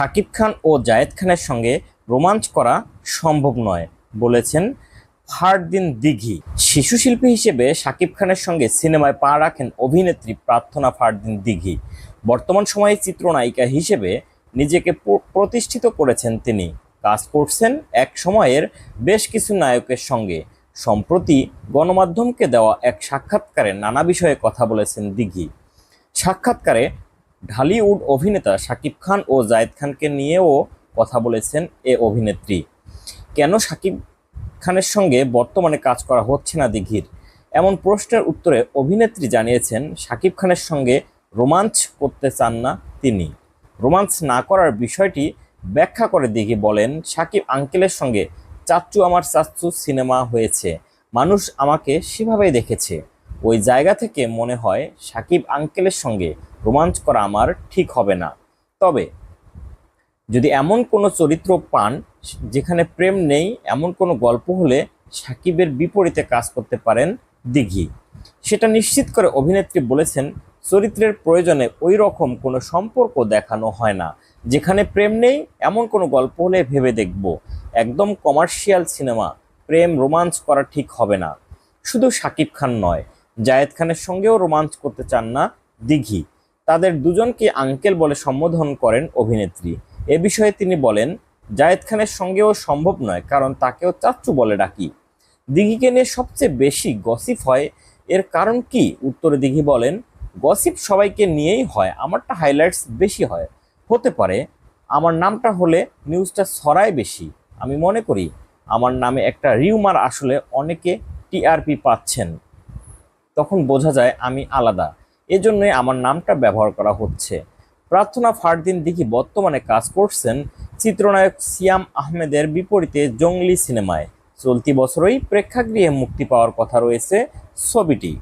শাকিব খান ও জায়েদ খানের সঙ্গে রোমাঞ্চ করা সম্ভব নয়, বলেছেন ফারদিন দিঘি। শিশু শিল্পী হিসেবে শাকিব খানের সঙ্গে সিনেমায় পা রাখেন অভিনেত্রী প্রার্থনা ফারদিন দিঘি। বর্তমান সময়ে চিত্রনায়িকা হিসেবে নিজেকে প্রতিষ্ঠিত করেছেন তিনি। কাজ করছেন এক সময়ের বেশ কিছু নায়কের সঙ্গে। সম্প্রতি গণমাধ্যমকে দেওয়া এক সাক্ষাৎকারে নানা বিষয়ে কথা বলেছেন দিঘি। সাক্ষাৎকারে ঢালিউড অভিনেতা শাকিব খান ও জায়েদ খানকে নিয়েও কথা বলেছেন এ অভিনেত্রী। কেন শাকিব খানের সঙ্গে বর্তমানে কাজ করা হচ্ছে না দিঘির? এমন প্রশ্নের উত্তরে অভিনেত্রী জানিয়েছেন, শাকিব খানের সঙ্গে রোমাঞ্চ করতে চান না তিনি। রোমাঞ্চ না করার বিষয়টি ব্যাখ্যা করে দিঘি বলেন, শাকিব আঙ্কেলের সঙ্গে চাচ্চু আমার চাচ্চু সিনেমা হয়েছে। মানুষ আমাকে সেভাবেই দেখেছে। ওই জায়গা থেকে মনে হয় সাকিব আঙ্কেলের সঙ্গে রোমাঞ্চ করা আমার ঠিক হবে না। তবে, যদি এমন কোনো চরিত্র পান, যেখানে প্রেম নেই, এমন কোনো গল্প হলে সাকিবের বিপরীতে কাজ করতে পারেন দিঘি। সেটা নিশ্চিত করে অভিনেত্রী বলেছেন, চরিত্রের প্রয়োজনে ওই রকম কোনো সম্পর্ক দেখানো হয় না। যেখানে প্রেম নেই, এমন কোনো গল্প হলে ভেবে দেখব। একদম কমার্শিয়াল সিনেমা, প্রেম রোমাঞ্চ করা ঠিক হবে না। শুধু সাকিব খান নয় জায়েদ খানের সঙ্গেও রোমাঞ্চ করতে চান না দিঘি। তাদের দুজনকে আঙ্কেল বলে সম্বোধন করেন অভিনেত্রী। এ বিষয়ে তিনি বলেন, জায়েদ খানের সঙ্গেও সম্ভব নয়, কারণ তাকেও চাচ্চু বলে ডাকি। দিঘিকে নিয়ে সবচেয়ে বেশি গসিপ হয়, এর কারণ কি? উত্তরে দিঘি বলেন, গসিপ সবাইকে নিয়েই হয়, আমারটা হাইলাইটস বেশি হয়। হতে পারে, আমার নামটা হলে নিউজটা ছড়ায় বেশি। আমি মনে করি, আমার নামে একটা রিউমার আসলে অনেকে টিআরপি পাচ্ছেন। তখন বোঝা যায় আমি আলাদা। এজন্যই আমার নামটা ব্যবহার করা হচ্ছে। প্রার্থনা ফারদিন দিঘি বর্তমানে কাজ করছেন চিত্রনায়ক সিয়াম আহমেদের বিপরীতে জঙ্গলি সিনেমায়। চলতি বছরই প্রেক্ষাগৃহে মুক্তি পাওয়ার কথা রয়েছে ছবিটি।